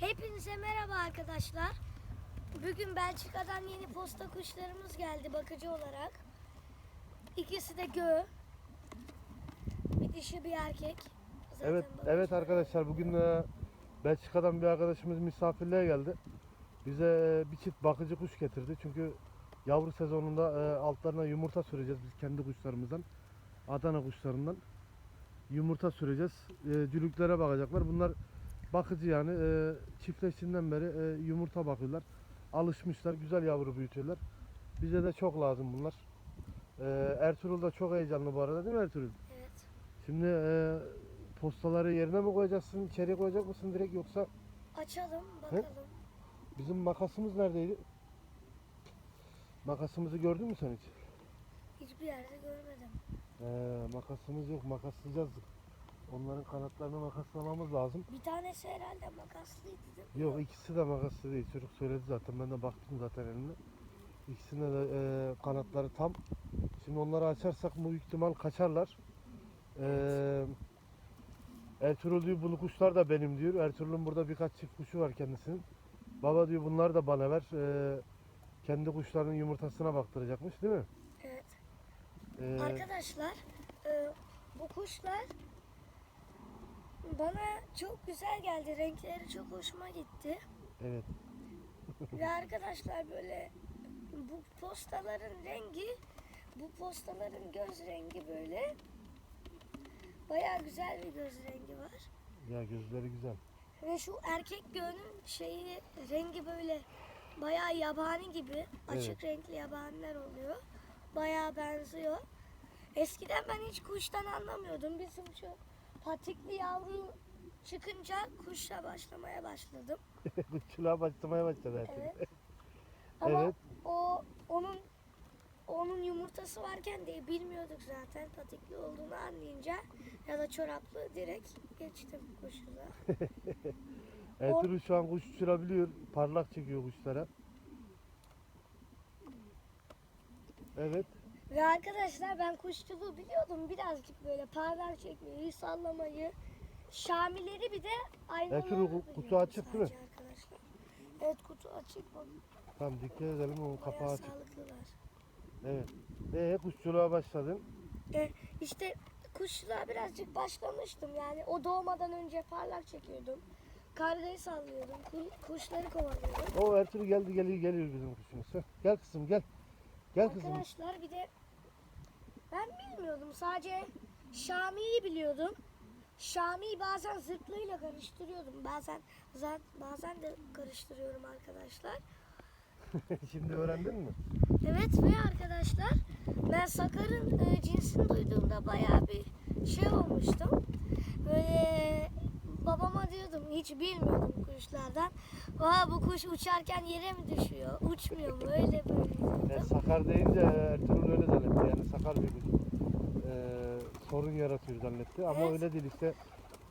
Hepinize merhaba arkadaşlar. Bugün Belçika'dan yeni posta kuşlarımız geldi bakıcı olarak. İkisi de gö. Bir dişi bir erkek. Zaten Evet, bakıcı. evet arkadaşlar bugün e, Belçika'dan bir arkadaşımız misafirliğe geldi. Bize e, bir çift bakıcı kuş getirdi. Çünkü yavru sezonunda e, altlarına yumurta süreceğiz biz kendi kuşlarımızdan. Adana kuşlarından yumurta süreceğiz. Cülüklere bakacaklar. Bunlar bakıcı yani e, çiftleştiğinden beri e, yumurta bakıyorlar. Alışmışlar, güzel yavru büyütüyorlar. Bize de çok lazım bunlar. E, Ertuğrul da çok heyecanlı bu arada değil mi Ertuğrul? Evet. Şimdi e, postaları yerine mi koyacaksın, içeri koyacak mısın direkt yoksa Açalım bakalım. bizim makasımız neredeydi? Makasımızı gördün mü sen hiç? Hiçbir yerde görmedim. Ee, makasımız yok, makaslayacağız. Onların kanatlarını makaslamamız lazım. Bir tanesi herhalde makaslıydı değil mi? Yok ikisi de makaslı değil. Çocuk söyledi zaten. Ben de baktım zaten eline. İkisinde de e, kanatları tam. Şimdi onları açarsak bu ihtimal kaçarlar. Ee, Ertuğrul diyor bunu kuşlar da benim diyor. Ertuğrul'un burada birkaç çift kuşu var kendisinin. Baba diyor bunlar da bana ver. Ee, kendi kuşlarının yumurtasına baktıracakmış değil mi? Evet. Ee, Arkadaşlar e, bu kuşlar bana çok güzel geldi. Renkleri çok hoşuma gitti. evet. Ve arkadaşlar böyle bu postaların rengi bu postaların göz rengi böyle bayağı güzel bir göz rengi var. Ya gözleri güzel. Ve şu erkek göğünün şeyi rengi böyle bayağı yabani gibi açık renkli yabaniler oluyor. Bayağı benziyor. Eskiden ben hiç kuştan anlamıyordum. Bizim şu patikli yavru çıkınca kuşla başlamaya başladım. Kuşçuluğa başlamaya başladı. Evet. Ama Evet. o onun onun yumurtası varken diye bilmiyorduk zaten patikli olduğunu anlayınca ya da çoraplı direkt geçtim kuşuna. Ertuğrul şu an kuş uçurabiliyor. Parlak çekiyor kuşlara. Evet. Ve arkadaşlar ben kuşçuluğu biliyordum birazcık böyle parlar çekmeyi, sallamayı, şamileri bir de aynaları Ertuğrul, ku- kutu açık değil mi? Arkadaşlar. Evet kutu açık. bak, Tamam dikkat edelim Bayağı kapağı açık. sağlıklılar. Evet. Ee kuşçuluğa başladın. E, işte kuşla birazcık başlamıştım yani o doğmadan önce parlak çekiyordum. Kargayı sallıyordum, ku- kuşları kovalıyordum. O Ertuğrul geldi geliyor geliyor bizim kuşumuz. Heh, Gel kızım gel. Gel kızım. Arkadaşlar bir de ben bilmiyordum sadece Şami'yi biliyordum. Şami'yi bazen zırtlıyla karıştırıyordum. Bazen bazen de karıştırıyorum arkadaşlar. Şimdi öğrendin mi? Evet ve arkadaşlar ben Sakar'ın e, cinsini duyduğumda bayağı bir şey olmuştum. Diyordum hiç bilmiyordum kuşlardan. Aa bu kuş uçarken yere mi düşüyor? Uçmuyor mu? Öyle böyle diyordum. sakar deyince Ertuğrul öyle zannetti. Yani sakar bir kuş. Ee, sorun yaratıyor zannetti. Ama Evet. öyle değil işte.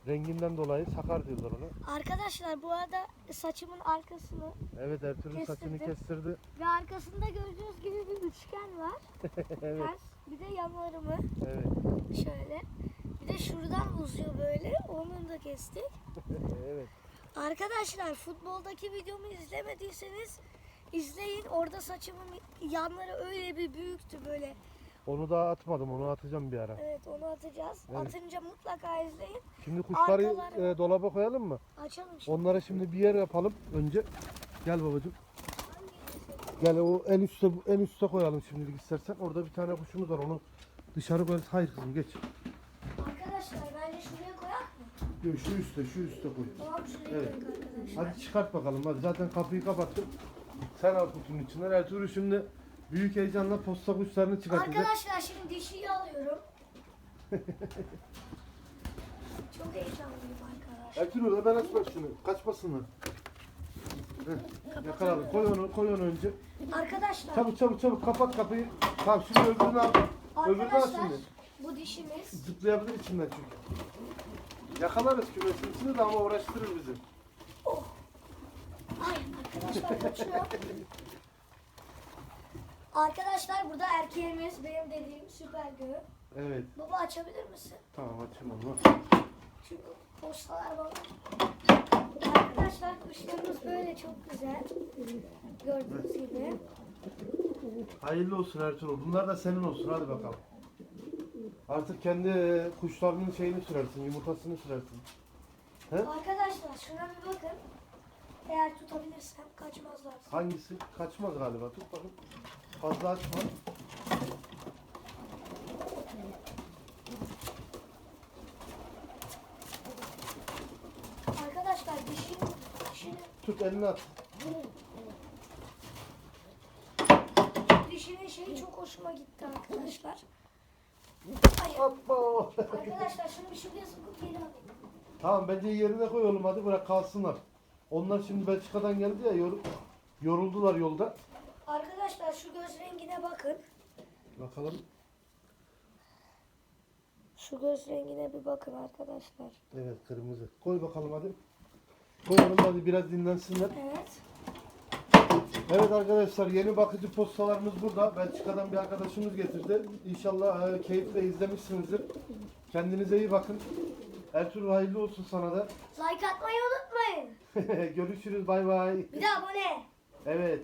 Renginden dolayı sakar diyorlar ona. Arkadaşlar bu arada saçımın arkasını Evet Ertuğrul saçını Kestirdim. kestirdi. ve arkasında gördüğünüz gibi bir üçgen var. evet. Ters. Bir de yanlarımı Evet. şöyle. Bir de şuradan uzuyor böyle. Onu da kestik. evet. Arkadaşlar futboldaki videomu izlemediyseniz izleyin. Orada saçımın yanları öyle bir büyüktü böyle. Onu daha atmadım. Onu atacağım bir ara. Evet onu atacağız. Evet. Atınca mutlaka izleyin. Şimdi kuşları Arkaları- e, dolaba koyalım mı? Açalım şimdi. Onlara şimdi bir yer yapalım önce. Gel babacığım. Gel o en üstte en üstte koyalım şimdilik istersen. Orada bir tane kuşumuz var. Onu dışarı koy. Hayır kızım geç. Arkadaşlar bence şuraya koyak Yok, şu üstte, şu üstte koy. Evet. Hadi çıkart bakalım. Hadi zaten kapıyı kapattım. Sen al kutunun içinden. Ertuğrul şimdi büyük heyecanla posta kuşlarını çıkartacak. Arkadaşlar şimdi dişiyi alıyorum. Çok heyecanlıyım arkadaşlar. Ertuğrul hemen aç bak şunu. Kaçmasınlar. Heh, yakaladım. Koy onu, koy onu önce. Arkadaşlar, Çabuk çabuk çabuk kapat kapıyı. Tamam şimdi öbürünü al. Öbürünü al arkadaşlar şimdi. bu dişimiz. Zıplayabilir içinden çünkü. Yakalarız kümesin içini de ama uğraştırır bizi. Ay arkadaşlar kaçıyor. arkadaşlar burada erkeğimiz benim dediğim süper göğü. Evet. Baba açabilir misin? Tamam açayım onu. Çünkü postalar bana. Arkadaşlar kuş Böyle çok güzel. Gördüğünüz gibi. Hayırlı olsun Ertuğrul. Bunlar da senin olsun. Hadi bakalım. Artık kendi kuşlarının şeyini sürersin, yumurtasını sürersin. He? Arkadaşlar şuna bir bakın. Eğer tutabilirsem kaçmazlar. Hangisi? Kaçmaz galiba. Tut bakın. Fazla açma. Arkadaşlar dişinin, dişinin, Tut elini at. dişinin şeyi çok hoşuma gitti arkadaşlar. Hoppa. arkadaşlar şunu bir şuraya sokup geri alayım. tamam bence yerine koy oğlum hadi bırak kalsınlar. Onlar şimdi Belçika'dan geldi ya yor- yoruldular yolda. Arkadaşlar şu göz rengine bakın. Bakalım. Şu göz rengine bir bakın arkadaşlar. Evet kırmızı. Koy bakalım hadi. Koyalım hadi biraz dinlensinler. Evet. Evet arkadaşlar yeni bakıcı postalarımız burada. Belçika'dan bir arkadaşımız getirdi. İnşallah e, keyifle izlemişsinizdir. Kendinize iyi bakın. Ertuğrul hayırlı olsun sana da. Like atmayı unutmayın. Görüşürüz bay bay. Bir de abone. Evet.